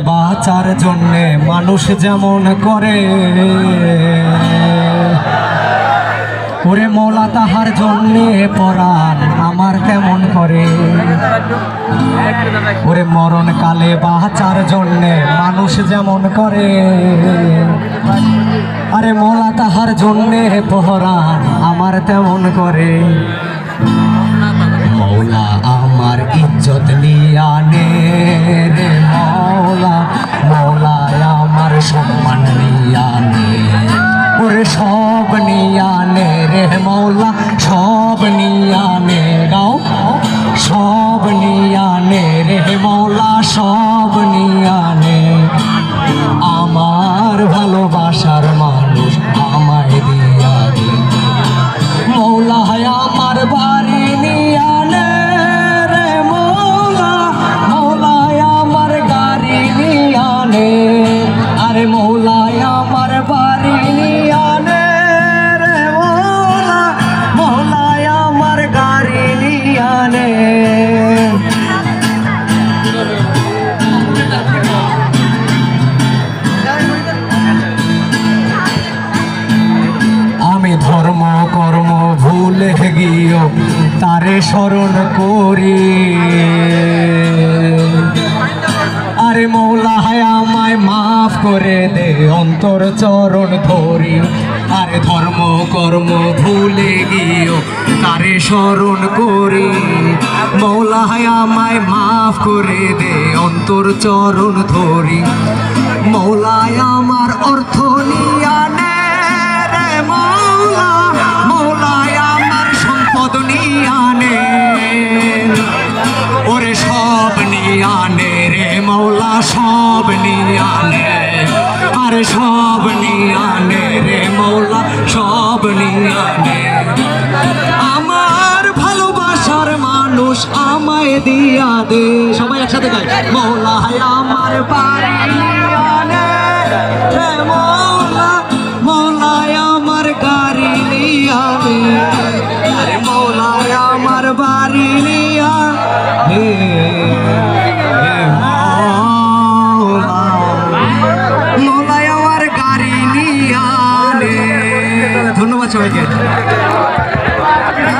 বাঁচার জন্যে মানুষ যেমন করে। ওরে মোলা, তাহার জন্যে পরাণ আমার তেমন করে? ওরে মরণ কালে বাঁচার জন্যে মানুষ যেমন করে। আরে মোলা, তাহার জন্যে পহরান আমার তেমন করে। মৌলা, আমার ইজ্জত নিয়ানে নিয়ানে আমার ভালোবাসার মানুষ আমায় দিয়া দে মৌলা আমার বাড়ি নিয়ানে রে মৌলা মৌলা আমার গাড়ি নিয়ানে। আরে মৌলা তারে স্মরণ করি। আরে মৌলা, হায় আমায় মাফ করে দে, অন্তর চরণ ধরি। আরে ধর্ম, কর্ম ভুলে গিয়েও তারে স্মরণ করি? মৌলা, হায় আমায় মাফ করে দে, অন্তর চরণ ধরি। মৌলায় আমার অর্থ সব নিয়ানে, আর সব নিয়ানে রে মৌলা, সব নিয়ানে। আমার ভালোবাসার মানুষ আমায় দিয়া দে। সবাই একসাথে গায়, মৌলা আমার বাড়ি আমার গাড়ি নিয়ানে ধন্যবাদ সবাইকে